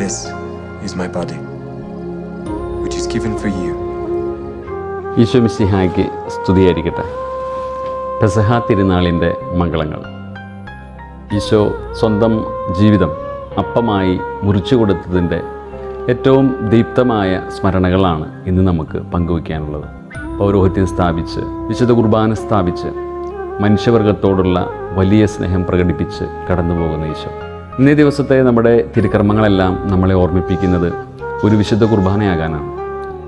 This is my body, which is given for you. Isho സ്തുതിയായിരിക്കട്ടെ. പെസഹ തിരുനാളിന്റെ മംഗളങ്ങൾ. ഈശോ സ്വന്തം ജീവിതം അപ്പമായി മുറിച്ചു കൊടുത്തതിന്റെ ഏറ്റവും ദീപ്തമായ സ്മരണകളാണ് ഇന്ന് നമുക്ക് പങ്കുവയ്ക്കാനുള്ളത്. പൗരോഹിത്യം സ്ഥാപിച്ച് വിശുദ്ധ കുർബാന സ്ഥാപിച്ച് മനുഷ്യവർഗത്തോടുള്ള വലിയ സ്നേഹം പ്രകടിപ്പിച്ച് കടന്നു പോകുന്ന ഈശോ. ഇന്നേ ദിവസത്തെ നമ്മുടെ തിരുക്കർമ്മങ്ങളെല്ലാം നമ്മളെ ഓർമ്മിപ്പിക്കുന്നത് ഒരു വിശുദ്ധ കുർബാനയാകാനാണ്.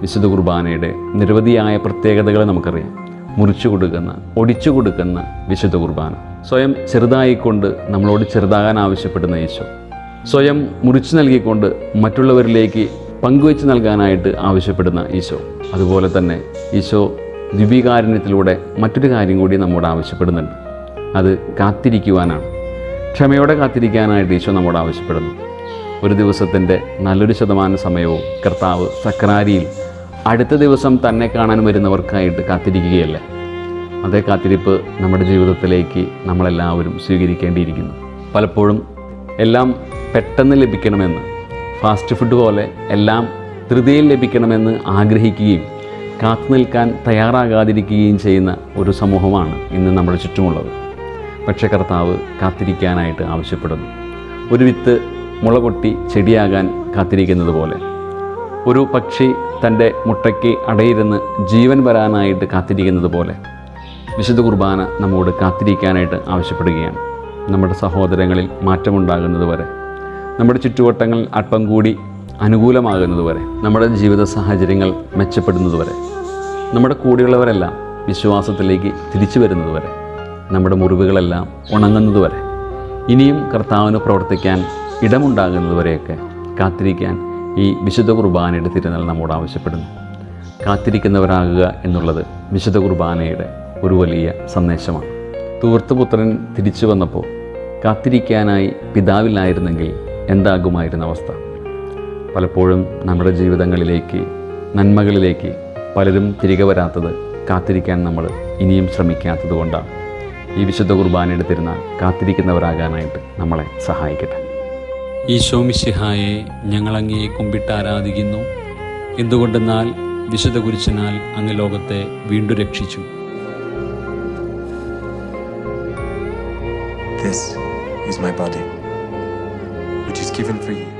വിശുദ്ധ കുർബാനയുടെ നിരവധിയായ പ്രത്യേകതകളെ നമുക്കറിയാം. മുറിച്ചു കൊടുക്കുന്ന ഒടിച്ചു കൊടുക്കുന്ന വിശുദ്ധ കുർബാന. സ്വയം ചെറുതായിക്കൊണ്ട് നമ്മളോട് ചെറുതാകാൻ ആവശ്യപ്പെടുന്ന ഈശോ സ്വയം മുറിച്ചു നൽകിക്കൊണ്ട് മറ്റുള്ളവരിലേക്ക് പങ്കുവെച്ച് നൽകാനായിട്ട് ആവശ്യപ്പെടുന്ന ഈശോ അതുപോലെ തന്നെ ഈശോ ദിവ്യകാരുണ്യത്തിലൂടെ മറ്റൊരു കാര്യം കൂടി നമ്മോട് ആവശ്യപ്പെടുന്നുണ്ട്. അത് കാത്തിരിക്കുവാനാണ്. ക്ഷമയോടെ കാത്തിരിക്കാനായിട്ട് ഈശോ നമ്മോട് ആവശ്യപ്പെടുന്നു. ഒരു ദിവസത്തിന്റെ നല്ലൊരു ശതമാനം സമയവും കർത്താവ് സക്രാരിയിൽ അടുത്ത ദിവസം തന്നെ കാണാൻ വരുന്നവർക്കായിട്ട് കാത്തിരിക്കുകയല്ലേ? അതേ കാത്തിരിപ്പ് നമ്മുടെ ജീവിതത്തിലേക്ക് നമ്മളെല്ലാവരും സ്വീകരിക്കേണ്ടിയിരിക്കുന്നു. പലപ്പോഴും എല്ലാം പെട്ടെന്ന് ലഭിക്കണമെന്ന് ഫാസ്റ്റ് ഫുഡ് പോലെ എല്ലാം ധൃതിയിൽ ലഭിക്കണമെന്ന് ആഗ്രഹിക്കുകയും കാത്തു നിൽക്കാൻ തയ്യാറാകാതിരിക്കുകയും ചെയ്യുന്ന ഒരു സമൂഹമാണ് ഇന്ന് നമ്മുടെ ചുറ്റുമുള്ളത്. പക്ഷേ കർത്താവ് കാത്തിരിക്കാനായിട്ട് ആവശ്യപ്പെടുന്നു. ഒരു വിത്ത് മുള പൊട്ടി ചെടിയാകാൻ കാത്തിരിക്കുന്നത് പോലെ. ഒരു പക്ഷി തന്റെ മുട്ടയ്ക്ക് അടയിരുന്ന് ജീവൻ വരാനായിട്ട് കാത്തിരിക്കുന്നത് പോലെ. വിശുദ്ധ കുർബാന നമ്മോട് കാത്തിരിക്കാനായിട്ട് ആവശ്യപ്പെടുകയാണ്. നമ്മുടെ സഹോദരങ്ങളിൽ മാറ്റമുണ്ടാകുന്നത് വരെ. നമ്മുടെ ചുറ്റുവട്ടങ്ങൾ അല്പം കൂടി അനുകൂലമാകുന്നത് വരെ. നമ്മുടെ ജീവിത സാഹചര്യങ്ങൾ മെച്ചപ്പെടുന്നത് വരെ. നമ്മുടെ കൂടെയുള്ളവരെല്ലാം വിശ്വാസത്തിലേക്ക് തിരിച്ചു വരുന്നത് വരെ. നമ്മുടെ മുറിവുകളെല്ലാം ഉണങ്ങുന്നതുവരെ. ഇനിയും കർത്താവിന് പ്രവർത്തിക്കാൻ ഇടമുണ്ടാകുന്നതുവരെയൊക്കെ കാത്തിരിക്കാൻ ഈ വിശുദ്ധ കുർബാനയുടെ തിരുനാൾ നമ്മോട് ആവശ്യപ്പെടുന്നു. കാത്തിരിക്കുന്നവരാകുക എന്നുള്ളത് വിശുദ്ധ കുർബാനയുടെ ഒരു വലിയ സന്ദേശമാണ്. തൂർത്തുപുത്രൻ തിരിച്ചു വന്നപ്പോൾ കാത്തിരിക്കാനായി പിതാവില്ലായിരുന്നെങ്കിൽ എന്താകുമായിരുന്ന അവസ്ഥ? പലപ്പോഴും നമ്മുടെ ജീവിതങ്ങളിലേക്ക് നന്മകളിലേക്ക് പലരും തിരികെ വരാത്തത് കാത്തിരിക്കാൻ നമ്മൾ ഇനിയും ശ്രമിക്കാത്തത് കൊണ്ടാണ്. ഈ വിശുദ്ധ കുർബാനയുടെ തിരുനാൾ കാത്തിരിക്കുന്നവരാകാനായിട്ട് നമ്മളെ സഹായിക്കട്ടെ. ഈശോ മിശിഹായെ ഞങ്ങളങ്ങയെ കുമ്പിട്ട് ആരാധിക്കുന്നു. എന്തുകൊണ്ടെന്നാൽ വിശുദ്ധ കുരിശനാൽ അങ്ങ് ലോകത്തെ വീണ്ടും രക്ഷിച്ചു. This is my body, which is given for you.